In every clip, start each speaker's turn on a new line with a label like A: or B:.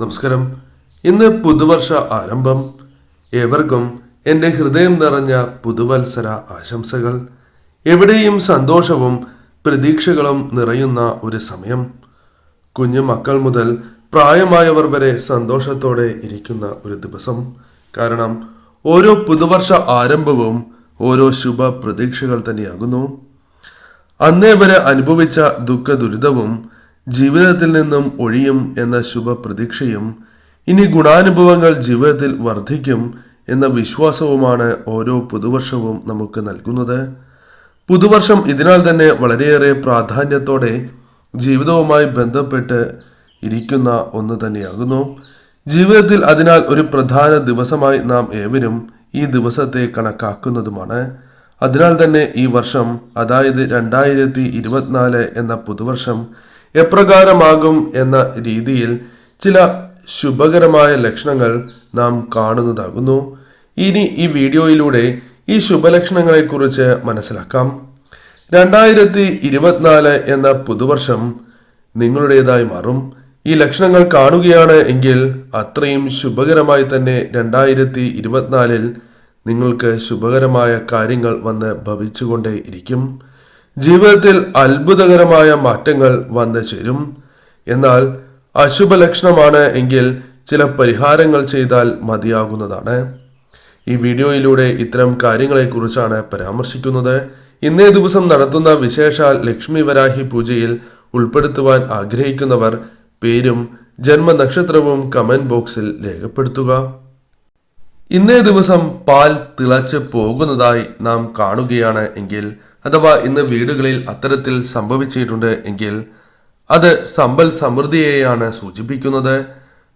A: നമസ്കാരം. ഇന്ന് പുതുവർഷ ആരംഭം. ഏവർക്കും എന്റെ ഹൃദയം നിറഞ്ഞ പുതുവത്സര ആശംസകൾ. എവിടെയും സന്തോഷവും പ്രതീക്ഷകളും നിറയുന്ന ഒരു സമയം. കുഞ്ഞു മക്കൾ മുതൽ പ്രായമായവർ വരെ സന്തോഷത്തോടെ ഇരിക്കുന്ന ഒരു ദിവസം. കാരണം ഓരോ പുതുവർഷ ആരംഭവും ഓരോ ശുഭ പ്രതീക്ഷകൾ തന്നെയാകുന്നു. അന്നേ വരെ അനുഭവിച്ച ദുഃഖ ദുരിതവും ജീവിതത്തിൽ നിന്നും ഒഴിയും എന്ന ശുഭ പ്രതീക്ഷയും ഇനി ഗുണാനുഭവങ്ങൾ ജീവിതത്തിൽ വർദ്ധിക്കും എന്ന വിശ്വാസവുമാണ് ഓരോ പുതുവർഷവും നമുക്ക് നൽകുന്നത്. പുതുവർഷം ഇതിനാൽ തന്നെ വളരെയേറെ പ്രാധാന്യത്തോടെ ജീവിതവുമായി ബന്ധപ്പെട്ട് ഇരിക്കുന്ന ഒന്ന് തന്നെയാകുന്നു. ജീവിതത്തിൽ അതിനാൽ ഒരു പ്രധാന ദിവസമായി നാം ഏവരും ഈ ദിവസത്തെ കണക്കാക്കുന്നതുമാണ്. അതിനാൽ തന്നെ ഈ വർഷം അതായത് രണ്ടായിരത്തി എന്ന പുതുവർഷം എപ്രകാരമാകും എന്ന രീതിയിൽ ചില ശുഭകരമായ ലക്ഷണങ്ങൾ നാം കാണുന്നതാകുന്നു. ഇനി ഈ വീഡിയോയിലൂടെ ഈ ശുഭലക്ഷണങ്ങളെക്കുറിച്ച് മനസ്സിലാക്കാം. രണ്ടായിരത്തി ഇരുപത്തിനാല് എന്ന പുതുവർഷം നിങ്ങളുടേതായി മാറും. ഈ ലക്ഷണങ്ങൾ കാണുകയാണ് എങ്കിൽ അത്രയും ശുഭകരമായി തന്നെ രണ്ടായിരത്തി ഇരുപത്തിനാലിൽ നിങ്ങൾക്ക് ശുഭകരമായ കാര്യങ്ങൾ വന്ന് ഭവിച്ചുകൊണ്ടേ ഇരിക്കും ജീവിതത്തിൽ അത്ഭുതകരമായ മാറ്റങ്ങൾ വന്നു ചേരും. എന്നാൽ അശുഭ ലക്ഷണമാണ് എങ്കിൽ ചില പരിഹാരങ്ങൾ ചെയ്താൽ മതിയാകുന്നതാണ്. ഈ വീഡിയോയിലൂടെ ഇത്തരം കാര്യങ്ങളെക്കുറിച്ചാണ് പരാമർശിക്കുന്നത്. ഇന്നേ ദിവസം നടത്തുന്ന വിശേഷ ലക്ഷ്മി വരാഹി പൂജയിൽ ഉൾപ്പെടുത്തുവാൻ ആഗ്രഹിക്കുന്നവർ പേരും ജന്മനക്ഷത്രവും കമന്റ് ബോക്സിൽ രേഖപ്പെടുത്തുക. ഇന്നേ ദിവസം പാൽ തിളച്ച് പോകുന്നതായി നാം കാണുകയാണ് എങ്കിൽ അഥവാ ഇന്ന് വീടുകളിൽ അത്തരത്തിൽ സംഭവിച്ചിട്ടുണ്ട് എങ്കിൽ അത് സമ്പൽ സമൃദ്ധിയെയാണ് സൂചിപ്പിക്കുന്നത്.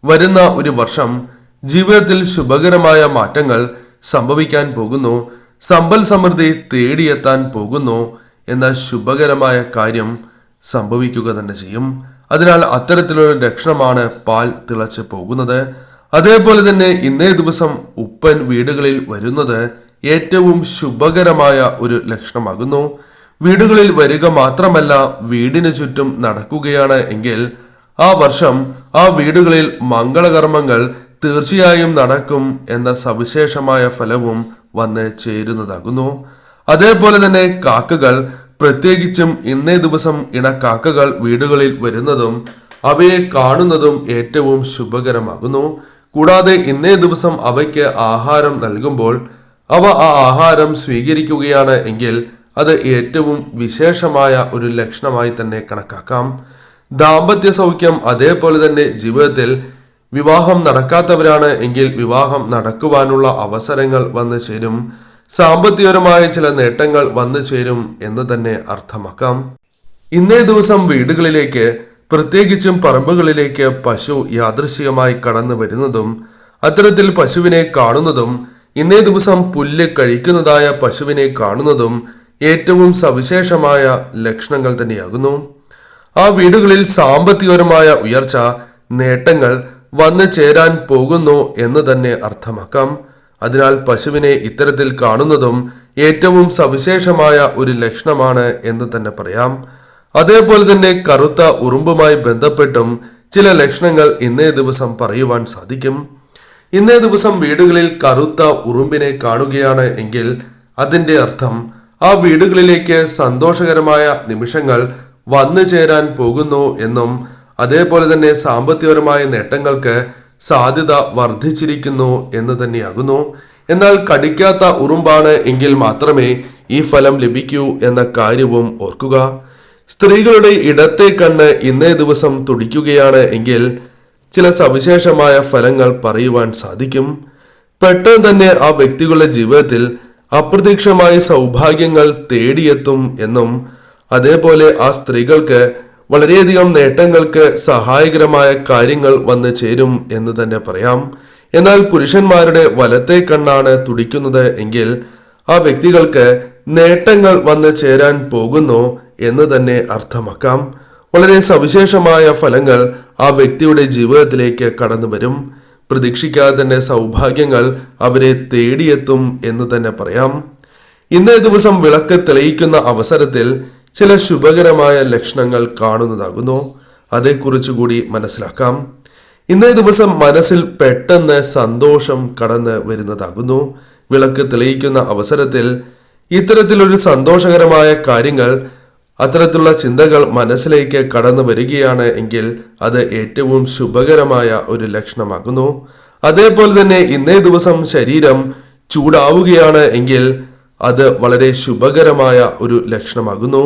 A: വരുന്ന ഒരു വർഷം ജീവിതത്തിൽ ശുഭകരമായ മാറ്റങ്ങൾ സംഭവിക്കാൻ പോകുന്നു. സമ്പൽ സമൃദ്ധി തേടിയെത്താൻ പോകുന്നു എന്ന ശുഭകരമായ കാര്യം സംഭവിക്കുക തന്നെ ചെയ്യും. അതിനാൽ അത്തരത്തിലൊരു ലക്ഷണമാണ് പാൽ തിളച്ച് പോകുന്നത്. അതേപോലെ തന്നെ ഇന്നേ ദിവസം ഉപ്പൻ വീടുകളിൽ വരുന്നത് ഏറ്റവും ശുഭകരമായ ഒരു ലക്ഷണമാകുന്നു. വീടുകളിൽ വരിക മാത്രമല്ല വീടിന് ചുറ്റും നടക്കുകയാണ് എങ്കിൽ ആ വർഷം ആ വീടുകളിൽ മംഗളകർമ്മങ്ങൾ തീർച്ചയായും നടക്കും എന്ന സവിശേഷമായ ഫലവും വന്ന് ചേരുന്നതാകുന്നു. അതേപോലെ തന്നെ കാക്കകൾ പ്രത്യേകിച്ചും ഇന്നേ ദിവസം ഇണക്കാക്കകൾ വീടുകളിൽ വരുന്നതും അവയെ കാണുന്നതും ഏറ്റവും ശുഭകരമാകുന്നു. കൂടാതെ ഇന്നേ ദിവസം അവയ്ക്ക് ആഹാരം നൽകുമ്പോൾ അവ ആ ആഹാരം സ്വീകരിക്കുകയാണ് എങ്കിൽ അത് ഏറ്റവും വിശേഷമായ ഒരു ലക്ഷണമായി തന്നെ കണക്കാക്കാം. ദാമ്പത്യ സൗഖ്യം അതേപോലെ തന്നെ ജീവിതത്തിൽ വിവാഹം നടക്കാത്തവരാണ് എങ്കിൽ വിവാഹം നടക്കുവാനുള്ള അവസരങ്ങൾ വന്നു ചേരും. സാമ്പത്തികപരമായ ചില നേട്ടങ്ങൾ വന്നു ചേരും എന്ന് തന്നെ അർത്ഥമാക്കാം. ഇന്നേ ദിവസം വീടുകളിലേക്ക് പ്രത്യേകിച്ചും പറമ്പുകളിലേക്ക് പശു യാദൃശികമായി കടന്നു വരുന്നതും അത്തരത്തിൽ പശുവിനെ കാണുന്നതും ഇന്നേ ദിവസം പുല്ല് കഴിക്കുന്നതായ പശുവിനെ കാണുന്നതും ഏറ്റവും സവിശേഷമായ ലക്ഷണങ്ങൾ തന്നെയാകുന്നു. ആ വീടുകളിൽ സാമ്പത്തികപരമായ ഉയർച്ച നേട്ടങ്ങൾ വന്നു ചേരാൻ പോകുന്നു എന്ന് തന്നെ അർത്ഥമാക്കാം. അതിനാൽ പശുവിനെ ഇത്തരത്തിൽ കാണുന്നതും ഏറ്റവും സവിശേഷമായ ഒരു ലക്ഷണമാണ് എന്ന് തന്നെ പറയാം. അതേപോലെ തന്നെ കറുത്ത ഉറുമ്പുമായി ബന്ധപ്പെട്ടും ചില ലക്ഷണങ്ങൾ ഇന്നേ ദിവസം പറയുവാൻ സാധിക്കും. ഇന്നേ ദിവസം വീടുകളിൽ കറുത്ത ഉറുമ്പിനെ കാണുകയാണ് എങ്കിൽ അതിന്റെ അർത്ഥം ആ വീടുകളിലേക്ക് സന്തോഷകരമായ നിമിഷങ്ങൾ വന്നു ചേരാൻ പോകുന്നു എന്നും അതേപോലെ തന്നെ സാമ്പത്തികപരമായ നേട്ടങ്ങൾക്ക് സാധ്യത വർദ്ധിച്ചിരിക്കുന്നു എന്ന് തന്നെയാകുന്നു. എന്നാൽ കടിക്കാത്ത ഉറുമ്പാണ് എങ്കിൽ മാത്രമേ ഈ ഫലം ലഭിക്കൂ എന്ന കാര്യവും ഓർക്കുക. സ്ത്രീകളുടെ ഇടത്തെ കണ്ണ് ഇന്നേ ദിവസം തുടിക്കുകയാണ് എങ്കിൽ ചില സവിശേഷമായ ഫലങ്ങൾ പറയുവാൻ സാധിക്കും. പെട്ടെന്ന് തന്നെ ആ വ്യക്തികളുടെ ജീവിതത്തിൽ അപ്രതീക്ഷമായ സൗഭാഗ്യങ്ങൾ തേടിയെത്തും എന്നും അതേപോലെ ആ സ്ത്രീകൾക്ക് വളരെയധികം നേട്ടങ്ങൾക്ക് സഹായകരമായ കാര്യങ്ങൾ വന്നു ചേരും എന്ന് തന്നെ പറയാം. എന്നാൽ പുരുഷന്മാരുടെ വലത്തെ കണ്ണാണ് തുടിക്കുന്നത് എങ്കിൽ ആ വ്യക്തികൾക്ക് നേട്ടങ്ങൾ വന്നു ചേരാൻ പോകുന്നു എന്ന് തന്നെ അർത്ഥമാക്കാം. വളരെ സവിശേഷമായ ഫലങ്ങൾ ആ വ്യക്തിയുടെ ജീവിതത്തിലേക്ക് കടന്നു വരും. പ്രതീക്ഷിക്കാതെ തന്നെ സൗഭാഗ്യങ്ങൾ അവരെ തേടിയെത്തും എന്ന് തന്നെ പറയാം. ഇന്നേ ദിവസം വിളക്ക് തെളിയിക്കുന്ന അവസരത്തിൽ ചില ശുഭകരമായ ലക്ഷണങ്ങൾ കാണുന്നതാകുന്നു. അതേക്കുറിച്ച് കൂടി മനസ്സിലാക്കാം. ഇന്നേ ദിവസം മനസ്സിൽ പെട്ടെന്ന് സന്തോഷം കടന്ന് വരുന്നതാകുന്നു. വിളക്ക് തെളിയിക്കുന്ന അവസരത്തിൽ ഇത്തരത്തിലൊരു സന്തോഷകരമായ കാര്യങ്ങൾ അത്തരത്തിലുള്ള ചിന്തകൾ മനസ്സിലേക്ക് കടന്നു വരികയാണ് എങ്കിൽ അത് ഏറ്റവും ശുഭകരമായ ഒരു ലക്ഷണമാകുന്നു. അതേപോലെ തന്നെ ഇന്നേ ദിവസം ശരീരം ചൂടാവുകയാണ് എങ്കിൽ അത് വളരെ ശുഭകരമായ ഒരു ലക്ഷണമാകുന്നു.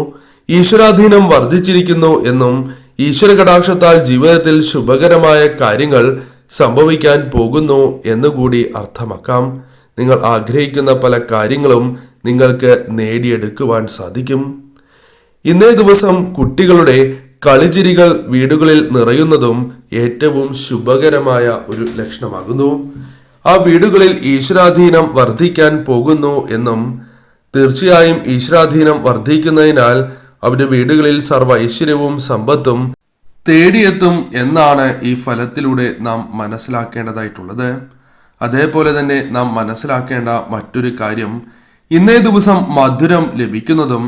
A: ഈശ്വരാധീനം വർദ്ധിച്ചിരിക്കുന്നു എന്നും ഈശ്വര കടാക്ഷത്താൽ ജീവിതത്തിൽ ശുഭകരമായ കാര്യങ്ങൾ സംഭവിക്കാൻ പോകുന്നു എന്നുകൂടി അർത്ഥമാക്കാം. നിങ്ങൾ ആഗ്രഹിക്കുന്ന പല കാര്യങ്ങളും നിങ്ങൾക്ക് നേടിയെടുക്കുവാൻ സാധിക്കും. ഇന്നേ ദിവസം കുട്ടികളുടെ കളിചിരികൾ വീടുകളിൽ നിറയുന്നതും ഏറ്റവും ശുഭകരമായ ഒരു ലക്ഷണമാകുന്നു. ആ വീടുകളിൽ ഈശ്വരാധീനം വർദ്ധിക്കാൻ പോകുന്നു എന്നും തീർച്ചയായും ഈശ്വരാധീനം വർദ്ധിക്കുന്നതിനാൽ അവരുടെ വീടുകളിൽ സർവ ഐശ്വര്യവും സമ്പത്തും തേടിയെത്തും എന്നാണ് ഈ ഫലത്തിലൂടെ നാം മനസ്സിലാക്കേണ്ടതായിട്ടുള്ളത്. അതേപോലെ തന്നെ നാം മനസ്സിലാക്കേണ്ട മറ്റൊരു കാര്യം ഇന്നേ ദിവസം മധുരം ലഭിക്കുന്നതും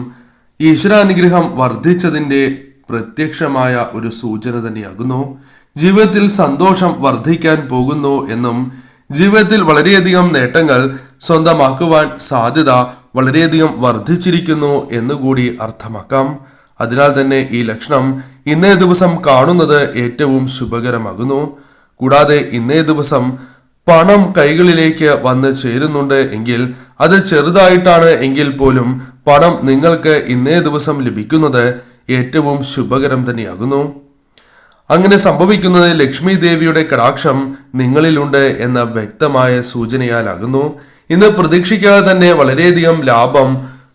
A: ഈശ്വരാനുഗ്രഹം വർദ്ധിച്ചതിന്റെ പ്രത്യക്ഷമായ ഒരു സൂചന തന്നെയാകുന്നു. ജീവിതത്തിൽ സന്തോഷം വർദ്ധിക്കാൻ പോകുന്നു എന്നും ജീവിതത്തിൽ വളരെയധികം നേട്ടങ്ങൾ സ്വന്തമാക്കുവാൻ സാധ്യത വളരെയധികം വർദ്ധിച്ചിരിക്കുന്നു എന്നുകൂടി അർത്ഥമാക്കാം. അതിനാൽ തന്നെ ഈ ലക്ഷണം ഇന്നേ ദിവസം കാണുന്നത് ഏറ്റവും ശുഭകരമാകുന്നു. കൂടാതെ ഇന്നേ ദിവസം പണം കൈകളിലേക്ക് വന്ന് ചേരുന്നുണ്ട് എങ്കിൽ അത് ചെറുതായിട്ടാണ് എങ്കിൽ പോലും പണം നിങ്ങൾക്ക് ഇന്നേ ദിവസം ലഭിക്കുന്നത് ഏറ്റവും ശുഭകരം തന്നെയാകുന്നു. അങ്ങനെ സംഭവിക്കുന്നത് ലക്ഷ്മി ദേവിയുടെ കടാക്ഷം നിങ്ങളിലുണ്ട് എന്ന വ്യക്തമായ സൂചനയാലാകുന്നു. ഇന്ന് പ്രതീക്ഷിക്കാതെ തന്നെ വളരെയധികം ലാഭം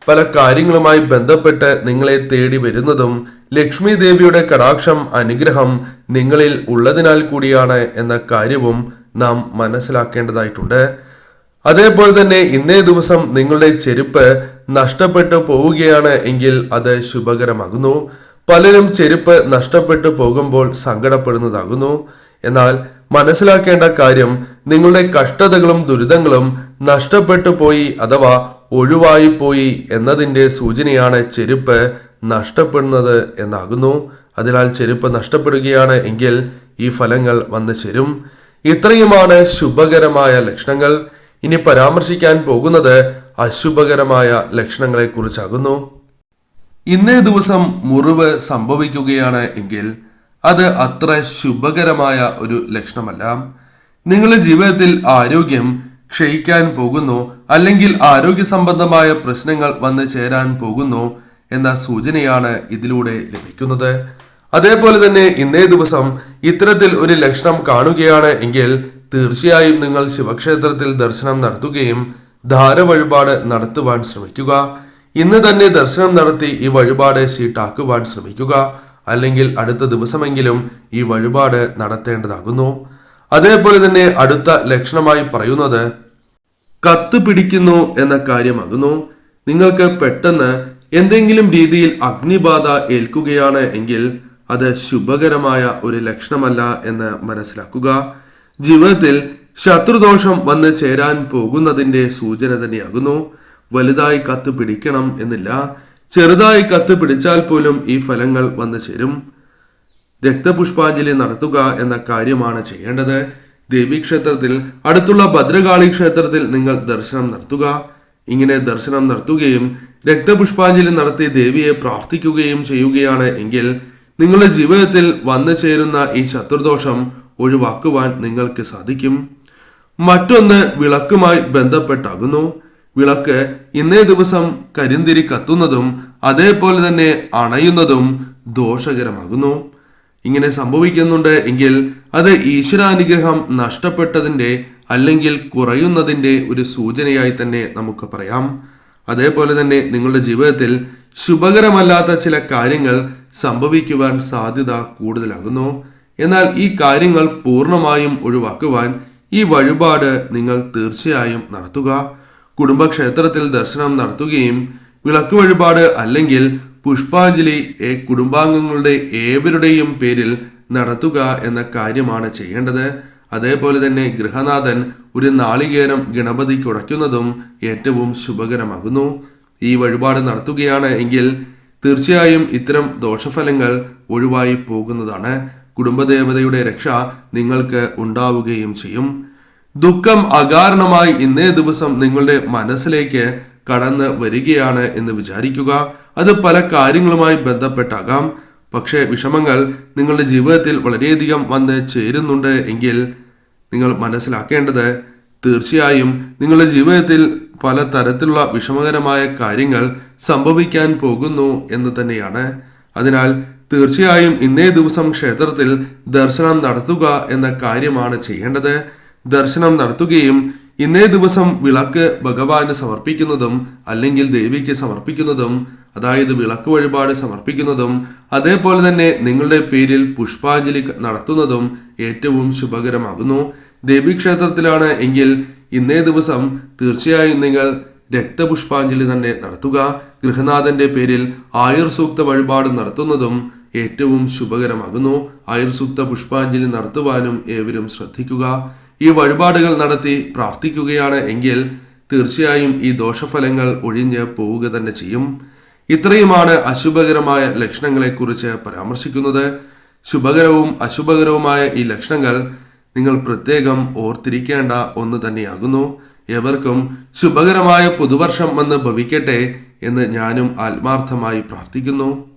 A: പല കാര്യങ്ങളുമായി ബന്ധപ്പെട്ട് നിങ്ങളെ തേടി വരുന്നതും ലക്ഷ്മി ദേവിയുടെ കടാക്ഷം അനുഗ്രഹം നിങ്ങളിൽ ഉള്ളതിനാൽ കൂടിയാണ് എന്ന കാര്യവും നാം മനസ്സിലാക്കേണ്ടതായിട്ടുണ്ട്. അതേപോലെ തന്നെ ഇന്നേ ദിവസം നിങ്ങളുടെ ചെരുപ്പ് നഷ്ടപ്പെട്ടു പോവുകയാണ് എങ്കിൽ അത് ശുഭകരമാകുന്നു. പലരും ചെരുപ്പ് നഷ്ടപ്പെട്ടു പോകുമ്പോൾ സങ്കടപ്പെടുന്നതാകുന്നു. എന്നാൽ മനസ്സിലാക്കേണ്ട കാര്യം നിങ്ങളുടെ കഷ്ടതകളും ദുരിതങ്ങളും നഷ്ടപ്പെട്ടു പോയി അഥവാ ഒഴിവായി പോയി എന്നതിന്റെ സൂചനയാണ് ചെരുപ്പ് നഷ്ടപ്പെടുന്നത് എന്നാകുന്നു. അതിനാൽ ചെരുപ്പ് നഷ്ടപ്പെടുകയാണ് എങ്കിൽ ഈ ഫലങ്ങൾ വന്നു ചേരും. ഇത്രയുമാണ് ശുഭകരമായ ലക്ഷണങ്ങൾ. ഇനി പരാമർശിക്കാൻ പോകുന്നത് അശുഭകരമായ ലക്ഷണങ്ങളെ കുറിച്ചാകുന്നു ഇന്നേ ദിവസം മുറിവ് സംഭവിക്കുകയാണ് എങ്കിൽ അത് അത്ര ശുഭകരമായ ഒരു ലക്ഷണമല്ല. നിങ്ങളുടെ ജീവിതത്തിൽ ആരോഗ്യം ക്ഷയിക്കാൻ പോകുന്നു അല്ലെങ്കിൽ ആരോഗ്യ സംബന്ധമായ പ്രശ്നങ്ങൾ വന്നു ചേരാൻ പോകുന്നു എന്ന സൂചനയാണ് ഇതിലൂടെ ലഭിക്കുന്നത്. അതേപോലെ തന്നെ ഇന്നേ ദിവസം ഇത്തരത്തിൽ ഒരു ലക്ഷണം കാണുകയാണ് എങ്കിൽ തീർച്ചയായും നിങ്ങൾ ശിവക്ഷേത്രത്തിൽ ദർശനം നടത്തുകയും ധാര വഴിപാട് നടത്തുവാൻ ശ്രമിക്കുക. ഇന്ന് തന്നെ ദർശനം നടത്തി ഈ വഴിപാട് ഷീട്ടാക്കുവാൻ ശ്രമിക്കുക. അല്ലെങ്കിൽ അടുത്ത ദിവസമെങ്കിലും ഈ വഴിപാട് നടത്തേണ്ടതാകുന്നു. അതേപോലെ തന്നെ അടുത്ത ലക്ഷണമായി പറയുന്നത് കത്ത് പിടിക്കുന്നു എന്ന കാര്യമാകുന്നു. നിങ്ങൾക്ക് പെട്ടെന്ന് എന്തെങ്കിലും രീതിയിൽ അഗ്നിബാധ ഏൽക്കുകയാണ് എങ്കിൽ അത് ശുഭകരമായ ഒരു ലക്ഷണമല്ല എന്ന് മനസ്സിലാക്കുക. ജീവിതത്തിൽ ശത്രുദോഷം വന്ന് ചേരാൻ പോകുന്നതിന്റെ സൂചന തന്നെയാകുന്നു. വലുതായി കത്ത് പിടിക്കണം എന്നില്ല. ചെറുതായി കത്ത് പിടിച്ചാൽ പോലും ഈ ഫലങ്ങൾ വന്നു ചേരും. രക്തപുഷ്പാഞ്ജലി നടത്തുക എന്ന കാര്യമാണ് ചെയ്യേണ്ടത്. ദേവീക്ഷേത്രത്തിൽ അടുത്തുള്ള ഭദ്രകാളി ക്ഷേത്രത്തിൽ നിങ്ങൾ ദർശനം നടത്തുക. ഇങ്ങനെ ദർശനം നടത്തുകയും രക്തപുഷ്പാഞ്ജലി നടത്തി ദേവിയെ പ്രാർത്ഥിക്കുകയും ചെയ്യുകയാണ് എങ്കിൽ നിങ്ങളുടെ ജീവിതത്തിൽ വന്നു ചേരുന്ന ഈ ശത്രുദോഷം ഒഴിവാക്കുവാൻ നിങ്ങൾക്ക് സാധിക്കും. മറ്റൊന്ന് വിളക്കുമായി ബന്ധപ്പെട്ടാകുന്നു. വിളക്ക് ഇന്നേ ദിവസം കരിന്തിരി കത്തുന്നതും അതേപോലെ തന്നെ അണയുന്നതും ദോഷകരമാകുന്നു. ഇങ്ങനെ സംഭവിക്കുന്നുണ്ട് എങ്കിൽ അത് ഈശ്വരാനുഗ്രഹം നഷ്ടപ്പെട്ടതിന്റെ അല്ലെങ്കിൽ കുറയുന്നതിന്റെ ഒരു സൂചനയായി തന്നെ നമുക്ക് പറയാം. അതേപോലെ തന്നെ നിങ്ങളുടെ ജീവിതത്തിൽ ശുഭകരമല്ലാത്ത ചില കാര്യങ്ങൾ സംഭവിക്കുവാൻ സാധ്യത കൂടുതലാകുന്നു. എന്നാൽ ഈ കാര്യങ്ങൾ പൂർണമായും ഒഴിവാക്കുവാൻ ഈ വഴിപാട് നിങ്ങൾ തീർച്ചയായും നടത്തുക. കുടുംബക്ഷേത്രത്തിൽ ദർശനം നടത്തുകയും വിളക്ക് വഴിപാട് അല്ലെങ്കിൽ പുഷ്പാഞ്ജലി കുടുംബാംഗങ്ങളുടെ ഏവരുടെയും പേരിൽ നടത്തുക എന്ന കാര്യമാണ് ചെയ്യേണ്ടത്. അതേപോലെ തന്നെ ഗൃഹനാഥൻ ഒരു നാളികേരം ഗണപതിക്ക് ഉടയ്ക്കുന്നതും ഏറ്റവും ശുഭകരമാകുന്നു. ഈ വഴിപാട് നടത്തുകയാണ് എങ്കിൽ തീർച്ചയായും ഇത്തരം ദോഷഫലങ്ങൾ ഒഴിവായി പോകുന്നതാണ്. കുടുംബദേവതയുടെ രക്ഷ നിങ്ങൾക്ക് ഉണ്ടാവുകയും ചെയ്യും. ദുഃഖം അകാരണമായി ഇന്നേ ദിവസം നിങ്ങളുടെ മനസ്സിലേക്ക് കടന്ന് വരികയാണ് എന്ന് വിചാരിക്കുക. അത് പല കാര്യങ്ങളുമായി ബന്ധപ്പെട്ടാകാം. പക്ഷേ വിഷമങ്ങൾ നിങ്ങളുടെ ജീവിതത്തിൽ വളരെയധികം വന്ന് ചേരുന്നുണ്ട് എങ്കിൽ നിങ്ങൾ മനസ്സിലാക്കേണ്ടത് തീർച്ചയായും നിങ്ങളുടെ ജീവിതത്തിൽ പല തരത്തിലുള്ള വിഷമകരമായ കാര്യങ്ങൾ സംഭവിക്കാൻ പോകുന്നു എന്ന് തന്നെയാണ്. അതിനാൽ തീർച്ചയായും ഇന്നേ ദിവസം ക്ഷേത്രത്തിൽ ദർശനം നടത്തുക എന്ന കാര്യമാണ് ചെയ്യേണ്ടത്. ദർശനം നടത്തുകയും ഇന്നേ ദിവസം വിളക്ക് ഭഗവാന് സമർപ്പിക്കുന്നതും അല്ലെങ്കിൽ ദേവിക്ക് സമർപ്പിക്കുന്നതും അതായത് വിളക്ക് വഴിപാട് സമർപ്പിക്കുന്നതും അതേപോലെ തന്നെ നിങ്ങളുടെ പേരിൽ പുഷ്പാഞ്ജലി നടത്തുന്നതും ഏറ്റവും ശുഭകരമാകുന്നു. ദേവീക്ഷേത്രത്തിലാണ് എങ്കിൽ ഇന്നേ ദിവസം തീർച്ചയായും നിങ്ങൾ രക്തപുഷ്പാഞ്ജലി തന്നെ നടത്തുക. ഗൃഹനാഥന്റെ പേരിൽ ആയുർ സൂക്ത വഴിപാട് നടത്തുന്നതും ഏറ്റവും ശുഭകരമാകുന്നു. ആയുർസുക്ത പുഷ്പാഞ്ജലി നടത്തുവാനും ഏവരും ശ്രദ്ധിക്കുക. ഈ വഴിപാടുകൾ നടത്തി പ്രാർത്ഥിക്കുകയാണ് എങ്കിൽ തീർച്ചയായും ഈ ദോഷഫലങ്ങൾ ഒഴിഞ്ഞ് പോവുക തന്നെ ചെയ്യും. ഇത്രയുമാണ് അശുഭകരമായ ലക്ഷണങ്ങളെക്കുറിച്ച് പരാമർശിക്കുന്നത്. ശുഭകരവും അശുഭകരവുമായ ഈ ലക്ഷണങ്ങൾ നിങ്ങൾ പ്രത്യേകം ഓർത്തിരിക്കേണ്ട ഒന്ന് തന്നെയാകുന്നു. എവർക്കും ശുഭകരമായ പുതുവർഷം വന്ന് ഭവിക്കട്ടെ എന്ന് ഞാനും ആത്മാർത്ഥമായി പ്രാർത്ഥിക്കുന്നു.